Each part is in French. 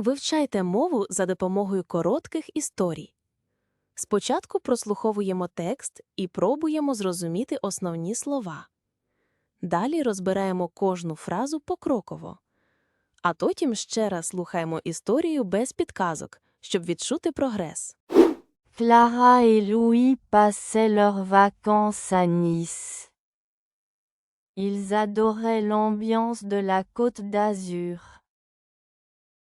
Вивчайте мову за допомогою коротких історій. Спочатку прослуховуємо текст і пробуємо зрозуміти основні слова. Далі розбираємо кожну фразу покроково. А потім ще раз слухаємо історію без підказок, щоб відчути прогрес. Clara et Louis leurs vacances à Nice. Ils adoraient l'ambiance de la côte d'Azur.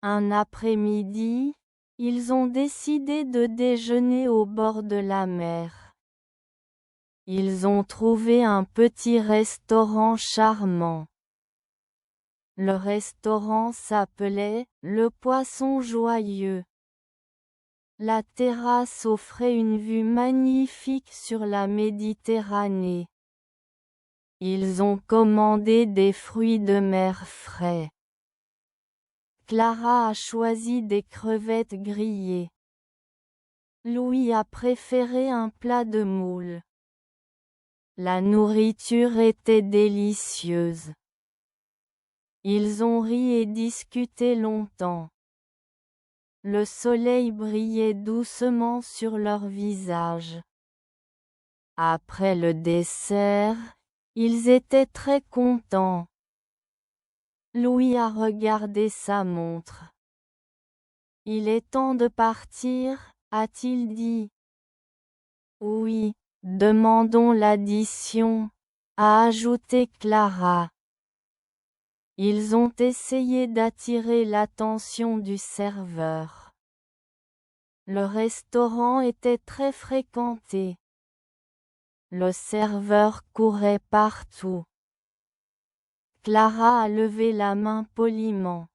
Un après-midi, ils ont décidé de déjeuner au bord de la mer. Ils ont trouvé un petit restaurant charmant. Le restaurant s'appelait Le Poisson Joyeux. La terrasse offrait une vue magnifique sur la Méditerranée. Ils ont commandé des fruits de mer frais. Clara a choisi des crevettes grillées. Louis a préféré un plat de moules. La nourriture était délicieuse. Ils ont ri et discuté longtemps. Le soleil brillait doucement sur leurs visages. Après le dessert, ils étaient très contents. Louis a regardé sa montre. Il est temps de partir, a-t-il dit. Oui, demandons l'addition, a ajouté Clara. Ils ont essayé d'attirer l'attention du serveur. Le restaurant était très fréquenté. Le serveur courait partout. Clara a levé la main poliment.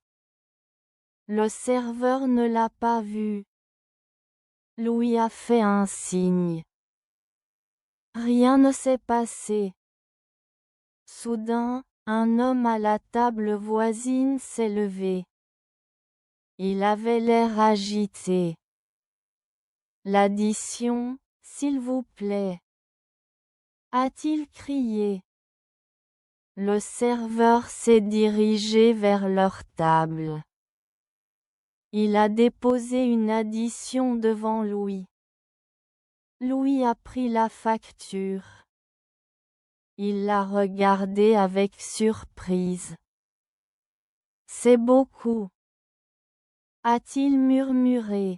Le serveur ne l'a pas vu. Louis a fait un signe. Rien ne s'est passé. Soudain, un homme à la table voisine s'est levé. Il avait l'air agité. L'addition, s'il vous plaît. A-t-il crié? Le serveur s'est dirigé vers leur table. Il a déposé une addition devant Louis. Louis a pris la facture. Il l'a regardée avec surprise. C'est beaucoup. A-t-il murmuré?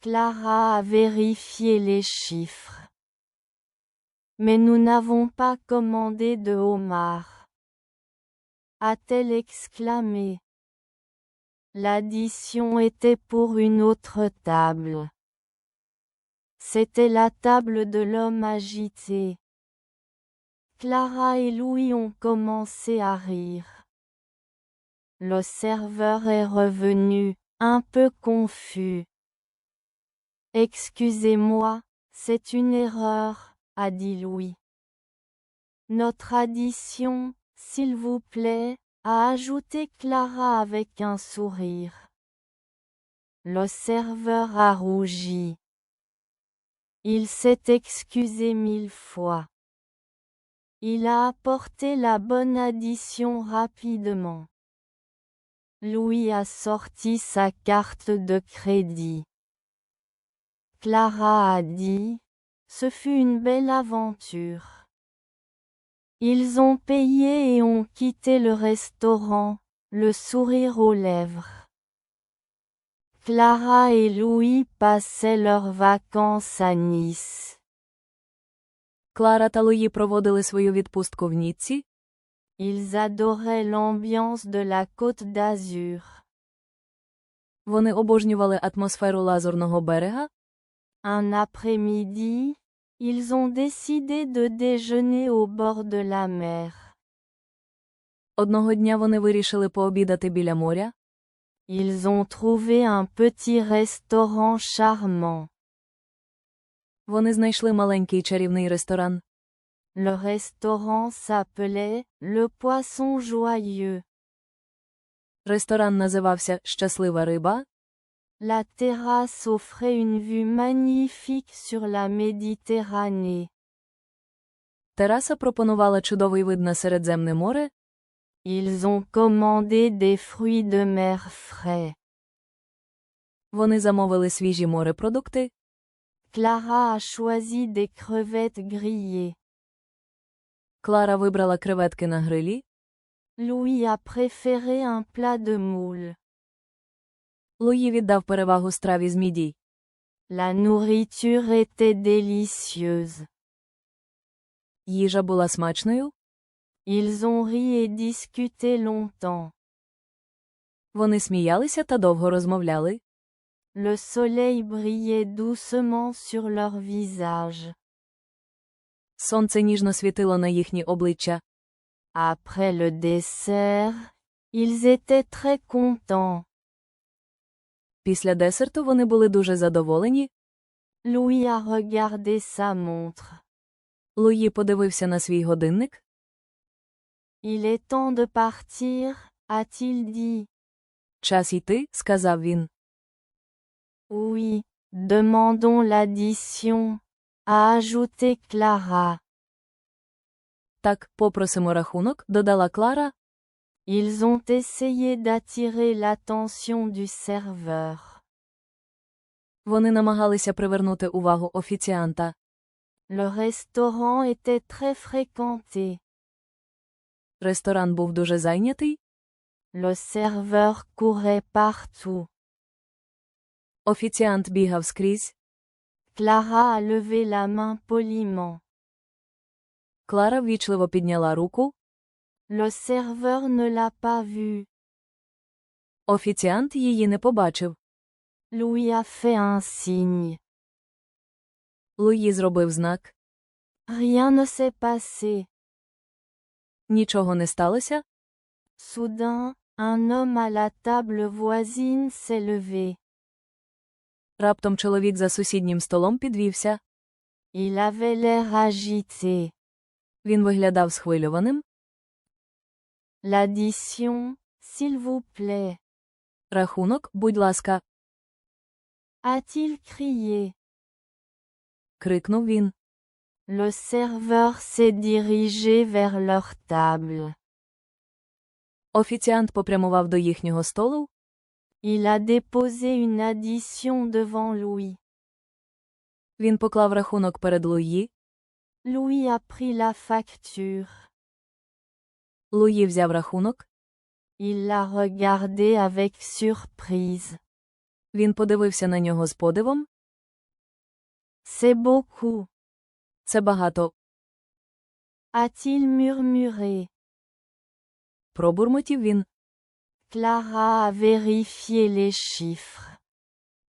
Clara a vérifié les chiffres. Mais nous n'avons pas commandé de homard. A-t-elle exclamé. L'addition était pour une autre table. C'était la table de l'homme agité. Clara et Louis ont commencé à rire. Le serveur est revenu, un peu confus. Excusez-moi, c'est une erreur, a dit Louis. Notre addition, s'il vous plaît, a ajouté Clara avec un sourire. Le serveur a rougi. Il s'est excusé mille fois. Il a apporté la bonne addition rapidement. Louis a sorti sa carte de crédit. Clara a dit, ce fut une belle aventure. Ils ont payé et ont quitté le restaurant, le sourire aux lèvres. Clara et Louis passaient leurs vacances à Nice. Клара та Луї проводили свою відпустку в Ніцці. Ils adoraient l'ambiance de la côte d'Azur. Вони обожнювали атмосферу лазурного берега. Un après-midi, ils ont décidé de déjeuner au bord de la mer. Одного дня вони вирішили пообідати біля моря. Ils ont trouvé un petit restaurant charmant. Вони знайшли маленький чарівний ресторан. Le restaurant s'appelait Le Poisson Joyeux. Ресторан називався Щаслива риба. La terrasse offrait une vue magnifique sur la Méditerranée. Тераса пропонувала чудовий вид на Середземне море. Ils ont commandé des fruits de mer frais. Вони замовили свіжі морепродукти. Clara a choisi des crevettes grillées. Клара вибрала креветки на грилі. Louis a préféré un plat de moule. Луї віддав перевагу страві з мідій. La nourriture était délicieuse. Їжа була смачною. Ils ont ri et discuté longtemps. Вони сміялися та довго розмовляли. Le soleil brillait doucement sur leur visage. Сонце ніжно світило на їхні обличчя. Après le dessert, ils étaient très contents. Після десерту вони були дуже задоволені. Louis a regardé sa montre. Луї подивився на свій годинник. Il est temps de partir, a-t-il dit. Час йти, сказав він. Oui, demandons l'addition, a ajouté Clara. Так, попросимо рахунок, додала Клара. Ils ont essayé d'attirer l'attention du serveur. Вони намагалися привернути увагу офіціанта. Le restaurant était très fréquenté. Ресторан був дуже зайнятий. Le serveur courait partout. Офіціант бігав скрізь. Clara a levé la main poliment. Клара ввічливо підняла руку. Le serveur ne l'a pas vue. Офіціант її не побачив. Louis a fait un signe. Луї зробив знак. Rien ne s'est passé. Нічого не сталося. Soudain, un homme à la table voisine s'est levé. Раптом чоловік за сусіднім столом підвівся. Il avait l'air agité. Він виглядав схвильованим. L'addition, s'il vous plaît. Рахунок, будь ласка, A-t-il crié. крикнув він. Le serveur s'est dirigé vers leur table. Офіціант попрямував до їхнього столу. Il a déposé une addition devant Louis. Він поклав рахунок перед Луї. Louis a pris la facture. Луї взяв рахунок. Il l'a regardé avec surprise. Він подивився на нього з подивом. C'est beaucoup. Це багато. A-t-il murmuré. Пробурмотів він. Clara a vérifié les chiffres.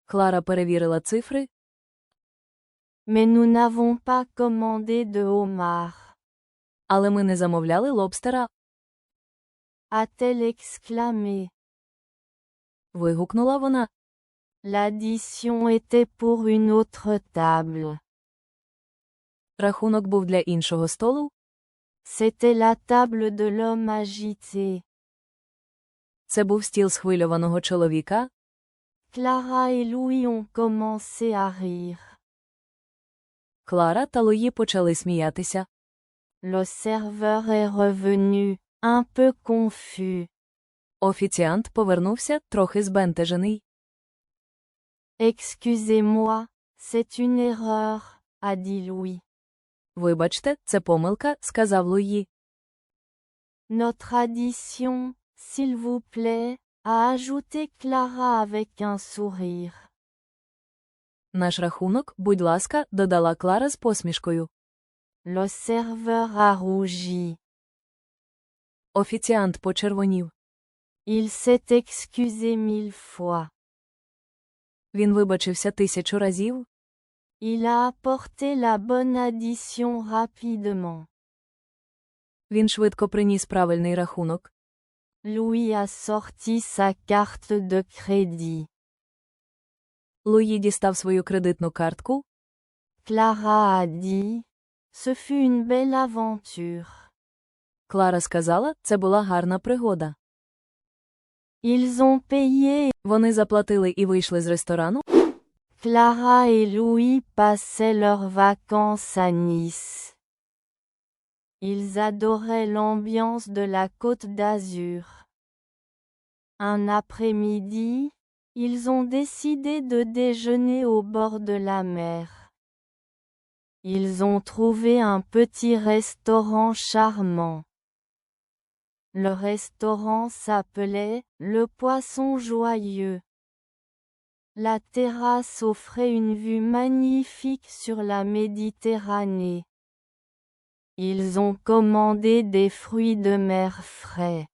Клара перевірила цифри. Mais nous n'avons pas commandé de homard. Але ми не замовляли лобстера. A-t-elle exclamé. Вигукнула вона. L'addition était pour une autre table. Рахунок був для іншого столу. C'était la table de l'homme agité. Це був стіл схвильованого чоловіка. Clara et Louis ont commencé à rire. Клара та Луї почали сміятися. Le serveur est revenu, un peu confus. Офіціант повернувся, трохи збентежений. Excusez-moi, c'est une erreur, a dit Louis. Вибачте, це помилка, сказав Луї. Notre addition, s'il vous plaît, a ajouté Clara avec un sourire. Наш рахунок, будь ласка, додала Клара з посмішкою. Le serveur a rougi. Офіціант почервонів. Il s'est excusé mille fois. Він вибачився тисячу разів. Il a apporté la bonne addition rapidement. Він швидко приніс правильний рахунок. Louis a sorti sa carte de crédit. Луї дістав свою кредитну картку. Clara a dit. Ce fut une belle aventure. Клара сказала, це була гарна пригода. Ils ont payé. Вони заплатили і вийшли з ресторану. Clara et Louis passaient leurs vacances à Nice. Ils adoraient l'ambiance de la côte d'Azur. Un après-midi, ils ont décidé de déjeuner au bord de la mer. Ils ont trouvé un petit restaurant charmant. Le restaurant s'appelait Le Poisson Joyeux. La terrasse offrait une vue magnifique sur la Méditerranée. Ils ont commandé des fruits de mer frais.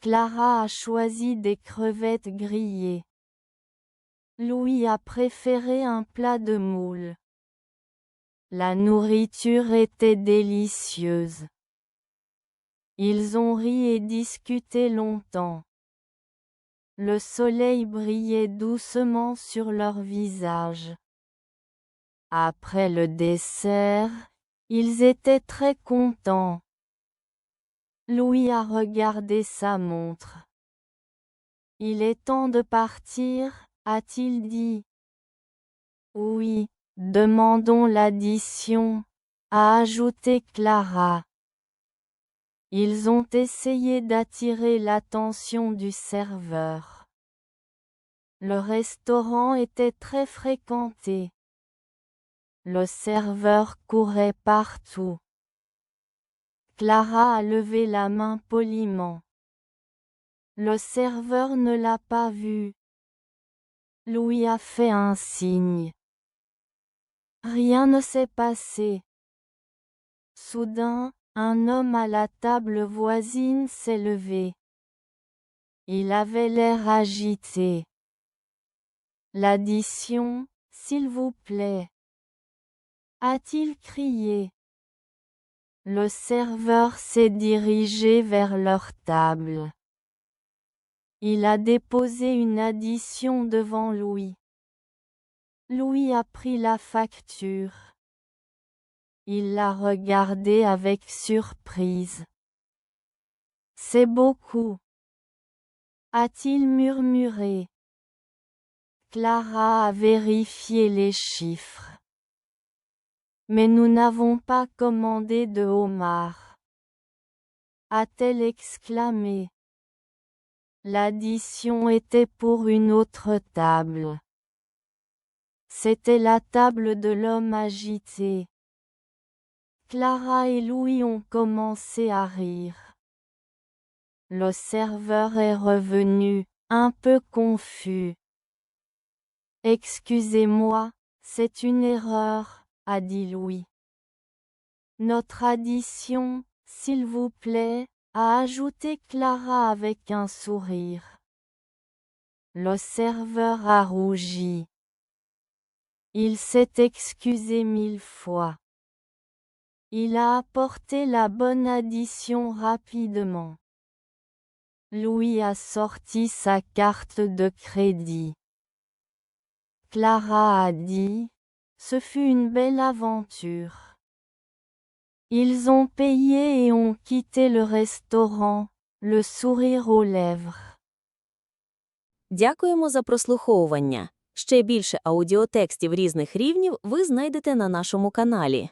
Clara a choisi des crevettes grillées. Louis a préféré un plat de moules. La nourriture était délicieuse. Ils ont ri et discuté longtemps. Le soleil brillait doucement sur leurs visages. Après le dessert, ils étaient très contents. Louis a regardé sa montre. Il est temps de partir, a-t-il dit. Oui, demandons l'addition, a ajouté Clara. Ils ont essayé d'attirer l'attention du serveur. Le restaurant était très fréquenté. Le serveur courait partout. Clara a levé la main poliment. Le serveur ne l'a pas vu. Louis a fait un signe. Rien ne s'est passé. Soudain, un homme à la table voisine s'est levé. Il avait l'air agité. L'addition, s'il vous plaît. A-t-il crié. Le serveur s'est dirigé vers leur table. Il a déposé une addition devant Louis. Louis a pris la facture. Il l'a regardée avec surprise. C'est beaucoup. A-t-il murmuré. Clara a vérifié les chiffres. Mais nous n'avons pas commandé de homard. A-t-elle exclamé. L'addition était pour une autre table. C'était la table de l'homme agité. Clara et Louis ont commencé à rire. Le serveur est revenu, un peu confus. Excusez-moi, c'est une erreur a dit Louis. Notre addition, s'il vous plaît, a ajouté Clara avec un sourire. Le serveur a rougi. Il s'est excusé mille fois. Il a apporté la bonne addition rapidement. Louis a sorti sa carte de crédit. Clara a dit, ce fut une belle aventure. Ils ont payé et ont quitté le restaurant, le sourire aux lèvres. Дякуємо за прослуховування. Ще більше аудіотекстів різних рівнів ви знайдете на нашому каналі.